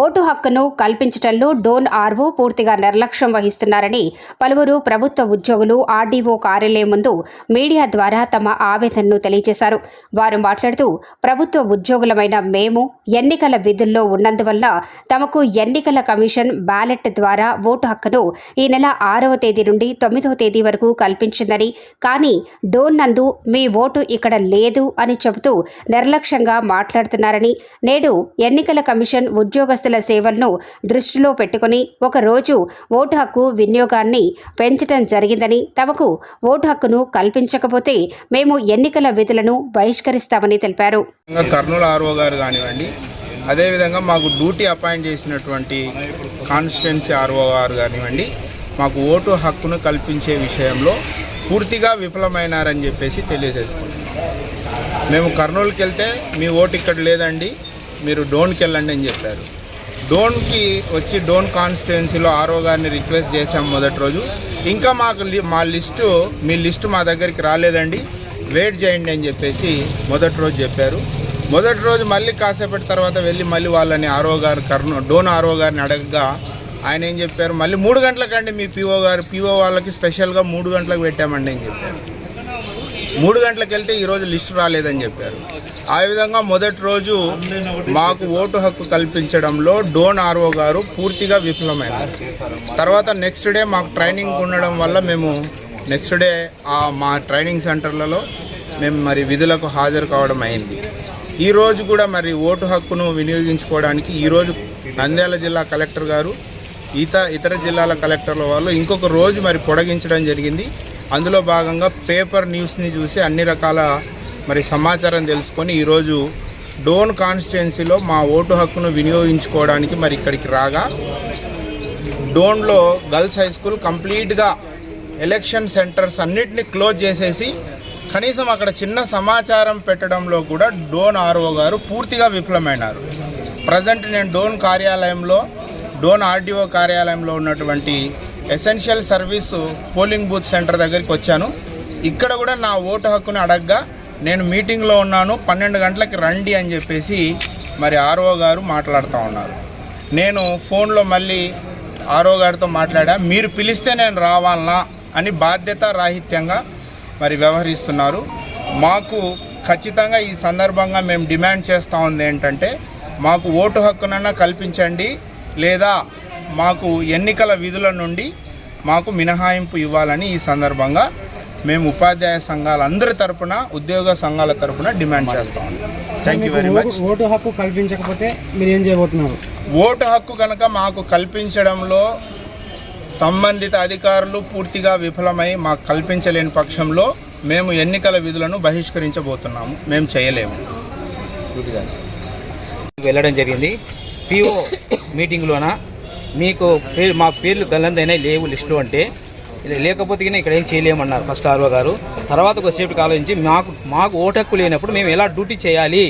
Vote హక్కును కల్పించడంలో Dhone RO పూర్తిగా నిర్లక్ష్యం వహిస్తున్నారని పలువురు ప్రభుత్వ ఉద్యోగులు ఆర్డీఓ కార్యాలయం ముందు మీడియా ద్వారా తమ ఆవేదనను తెలియజేశారు. వారు మాట్లాడుతూ ప్రభుత్వ ఉద్యోగులమైన మేము ఎన్నికల విధుల్లో ఉన్నందువల్ల తమకు ఎన్నికల కమిషన్ బ్యాలెట్ ద్వారా ఓటు హక్కును ఈ నెల ఆరవ తేదీ నుండి తొమ్మిదవ తేదీ వరకు కల్పించిందని కానీ డోన్ నందు మీ ఓటు ఇక్కడ లేదు అని చెబుతూ నిర్లక్ష్యంగా మాట్లాడుతున్నారని నేడు ఎన్నికల కమిషన్ ఉద్యోగ ఉద్యోగస్తుల సేవలను దృష్టిలో పెట్టుకుని ఒకరోజు ఓటు హక్కు వినియోగాన్ని పెంచడం జరిగిందని తమకు ఓటు హక్కును కల్పించకపోతే మేము ఎన్నికల విధులను బహిష్కరిస్తామని తెలిపారు. కర్నూలు ఆర్ఓ గారు కానివ్వండి అదేవిధంగా మాకు డ్యూటీ అపాయింట్ చేసినటువంటి కాన్స్టిట్యున్సీ ఆర్ఓ గారు కానివ్వండి మాకు ఓటు హక్కును కల్పించే విషయంలో పూర్తిగా విఫలమైనారని చెప్పేసి తెలియజేసుకున్నాం మేము కర్నూలుకి వెళ్తే మీ ఓటు ఇక్కడ లేదండి మీరు డోన్కి వెళ్ళండి అని చెప్పారు. డోన్కి వచ్చి డోన్ కాన్స్టిట్యున్సీలో ఆర్ఓ గారిని రిక్వెస్ట్ చేశాం మొదటి రోజు. ఇంకా మాకు మా లిస్టు మీ లిస్టు మా దగ్గరికి రాలేదండి. వెయిట్ చేయండి అని చెప్పేసి మొదటి రోజు చెప్పారు. మొదటి రోజు మళ్ళీ కాసేపటి తర్వాత వెళ్ళి మళ్ళీ వాళ్ళని ఆర్ఓ గారు కర్నూ డోన్ ఆర్ఓ గారిని అడగగా ఆయన ఏం చెప్పారు? మళ్ళీ మూడు గంటలకండి మీ పిఓ గారు పిఓ వాళ్ళకి స్పెషల్గా మూడు గంటలకు పెట్టామండి అని చెప్పారు. మూడు గంటలకు వెళ్తే ఈరోజు లిస్టు రాలేదని చెప్పారు. ఆ విధంగా మొదటి రోజు మాకు ఓటు హక్కు కల్పించడంలో డోన్ ఆర్ఓ గారు పూర్తిగా విఫలమైనారు. తర్వాత నెక్స్ట్ డే మాకు ట్రైనింగ్ ఉండడం వల్ల మేము నెక్స్ట్ డే ఆ మా ట్రైనింగ్ సెంటర్లలో మేము మరి విధులకు హాజరు కావడం అయింది. ఈరోజు కూడా మరి ఓటు హక్కును వినియోగించుకోవడానికి ఈరోజు నంద్యాల జిల్లా కలెక్టర్ గారు ఇతర ఇతర జిల్లాల కలెక్టర్ల వాళ్ళు ఇంకొక రోజు మరి పొడిగించడం జరిగింది. అందులో భాగంగా పేపర్ న్యూస్ని చూసి అన్ని రకాల మరి సమాచారం తెలుసుకొని ఈరోజు డోన్ కాన్స్టిట్యున్సీలో మా ఓటు హక్కును వినియోగించుకోవడానికి మరి ఇక్కడికి రాగా డోన్లో గర్ల్స్ హై స్కూల్ కంప్లీట్గా ఎలక్షన్ సెంటర్స్ అన్నిటిని క్లోజ్ చేసేసి కనీసం అక్కడ చిన్న సమాచారం పెట్టడంలో కూడా డోన్ ఆర్ఓ గారు పూర్తిగా విఫలమైనారు. ప్రజెంట్ నేను డోన్ కార్యాలయంలో డోన్ ఆర్డీఓ కార్యాలయంలో ఉన్నటువంటి essential service polling booth centre దగ్గరికి వచ్చాను. ఇక్కడ కూడా నా ఓటు హక్కుని అడగ్గా నేను మీటింగ్లో ఉన్నాను. పన్నెండు గంటలకి రండి అని చెప్పేసి మరి ఆర్ఓ గారు మాట్లాడుతూ ఉన్నారు. నేను ఫోన్లో మళ్ళీ ఆర్ఓ గారితో మాట్లాడా మీరు పిలిస్తే నేను రావాలనా అని బాధ్యత రాహిత్యంగా మరి వ్యవహరిస్తున్నారు. మాకు ఖచ్చితంగా ఈ సందర్భంగా మేము డిమాండ్ చేస్తూ ఉంది ఏంటంటే మాకు ఓటు హక్కునన్నా కల్పించండి లేదా మాకు ఎన్నికల విధుల నుండి మాకు మినహాయింపు ఇవ్వాలని ఈ సందర్భంగా మేము ఉపాధ్యాయ సంఘాల అందరి తరపున ఉద్యోగ సంఘాల తరపున డిమాండ్ చేస్తా. ఉన్నాం thank you very much vote- vote హక్కు కల్పించకపోతే మీరు ఏం చేయబోతున్నారు? ఓటు హక్కు కనుక మాకు కల్పించడంలో సంబంధిత అధికారులు పూర్తిగా విఫలమై మాకు కల్పించలేని పక్షంలో మేము ఎన్నికల విధులను బహిష్కరించబోతున్నాము. మేము చేయలేము. వెళ్ళడం జరిగింది. పిఓ మీటింగ్లోన? మీకు పేరు మా పేర్లు గల్లందైనా లేవు లిస్టులో అంటే. లేకపోతే ఇక్కడ ఏం చేయలేమన్నారు ఫస్ట్ ఆర్ఓ గారు. తర్వాత కొద్దిసేపు ఆలోచించి మాకు మాకు ఓటు హక్కు లేనప్పుడు మేము ఎలా డ్యూటీ చేయాలి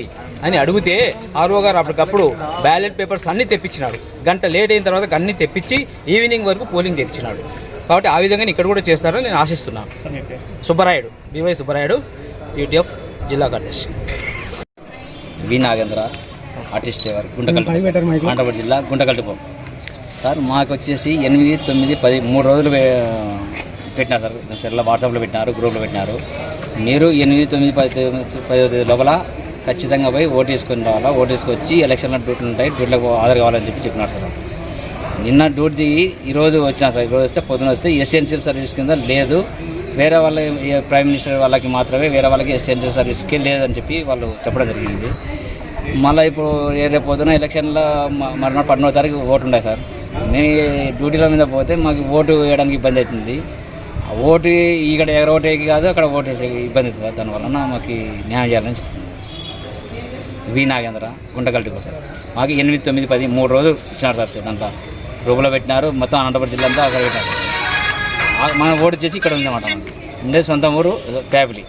అని అడిగితే ఆర్ఓ గారు అప్పటికప్పుడు బ్యాలెట్ పేపర్స్ అన్నీ తెప్పించినాడు గంట లేట్ అయిన తర్వాత అన్నీ తెప్పించి ఈవినింగ్ వరకు పోలింగ్ తెప్పించినాడు కాబట్టి ఆ విధంగా ఇక్కడ కూడా చేస్తారని నేను ఆశిస్తున్నాను సుబ్బరాయుడు బివై సుబ్బరాయుడు యూటీఎఫ్ జిల్లా కార్యదర్శి. వి నాగేంద్ర ఆర్టిస్ట్ గారు గుంటకల్ అనంతపురం జిల్లా గుంటకల్టిపం సార్ మాకు వచ్చేసి ఎనిమిది తొమ్మిది పది మూడు రోజులు పెట్టినారు సార్. సెల్లో వాట్సాప్లో పెట్టినారు గ్రూప్లో పెట్టినారు. మీరు ఎనిమిది తొమ్మిది పది పదో తేదీ లోపల ఖచ్చితంగా పోయి ఓటు రావాలా? ఓటు వేసుకొచ్చి ఎలక్షన్లో డ్యూటీలు ఉంటాయి డ్యూటీలకు ఆధార్ కావాలని చెప్పి చెప్పినారు సార్. నిన్న డ్యూటీ దిగి ఈరోజు వచ్చినా సార్ ఈరోజు వస్తే పొద్దున వస్తే ఎసెన్షియల్ సర్వీస్ కింద లేదు. వేరే వాళ్ళ ప్రైమ్ మినిస్టర్ వాళ్ళకి మాత్రమే వేరే వాళ్ళకి ఎసెన్షియల్ సర్వీస్కి లేదని చెప్పి వాళ్ళు చెప్పడం జరిగింది. మళ్ళీ ఇప్పుడు రేపు పొద్దున ఎలక్షన్లో మరణ పన్నెండో తారీఖు ఓటు ఉండే సార్. మేము డ్యూటీల మీద పోతే మాకు ఓటు వేయడానికి ఇబ్బంది అవుతుంది. ఆ ఓటు ఇక్కడ ఎక్కడ కాదు అక్కడ ఓటు వేసే ఇబ్బంది అవుతుంది సార్. దానివలన మాకు న్యాయం చేయాలని చెప్తున్నాను వి నాగేంద్ర గుంటగల్టికో సార్. మాకు ఎనిమిది తొమ్మిది పది మూడు రోజులు ఇచ్చినారు సార్ దాంట్లో. రూపులో పెట్టినారు మొత్తం అనంతపురం జిల్లా అంతా అక్కడ పెట్టారు. మనం ఓటు చేసి ఇక్కడ ఉందన్నమాట ఉండే సొంత ఊరు ప్యాపిలి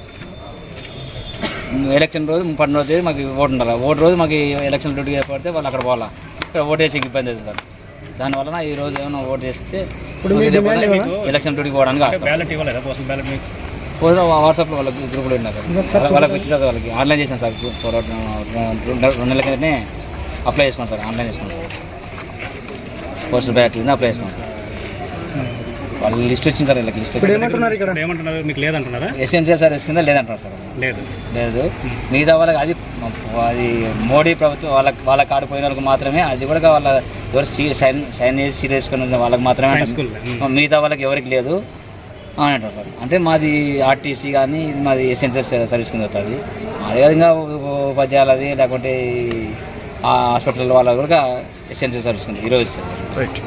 ఎలక్షన్ రోజు పన్నెండు తేదీ మాకు ఓటు ఉండాలి. ఓటు రోజు మాకు ఎలక్షన్ డ్యూటీ ఏర్పడితే వాళ్ళు అక్కడ పోవాలా. ఇక్కడ ఓటు వేసేకి ఇబ్బంది అవుతుంది సార్. దానివలన ఈ రోజు ఏమైనా ఓటు చేస్తే? ఎలక్షన్ డ్యూటీకి పోవడానికి. బ్యాలెట్ ఇవ్వలేదా? బ్యాలెట్ వాట్సాప్లో వాళ్ళకి గ్రూపులో ఉన్నారు సార్ వాళ్ళకి వచ్చిన తర్వాత వాళ్ళకి ఆన్లైన్ చేశాను సార్ రెండు నెలల కిందనే అప్లై చేసుకున్నాను సార్. ఆన్లైన్ చేసుకున్నాను పోస్టల్ బ్యాలెట్ కింద అప్లై చేసుకున్నాం సార్. వాళ్ళు లిస్ట్ వచ్చింది సార్ వీళ్ళకి లిస్ట్ ఇప్పుడు వచ్చింది. ఏమంటున్నారు ఇక్కడ? ఏమంటున్నారు? మీకు లేదంటున్నారా? ఎసెన్షియల్ సర్వీస్ కింద లేదంటారు సార్ లేదు. లేదు. మిగతా వాళ్ళకి అది అది మోడీ ప్రభుత్వం వాళ్ళకి వాళ్ళ కాడ పోయిన వాళ్ళకి మాత్రమే అది కూడా వాళ్ళ ఎవరు సీ- సైన్ సైన్ చేసి సీల్ వేసుకుని ఉన్న వాళ్ళకి మాత్రమే మిగతా వాళ్ళకి ఎవరికి లేదు అని అంటారు సార్. అంటే మాది ఆర్టీసీ కానీ ఇది మాది ఎసెన్షియల్ సర్వీస్ కింద వస్తుంది. అదేవిధంగా ఉపాధ్యాయులది లేకుంటే హాస్పిటల్ వాళ్ళ కూడా ఎసెన్షియల్ సర్వీస్ కింద ఈరోజు సార్ రైట్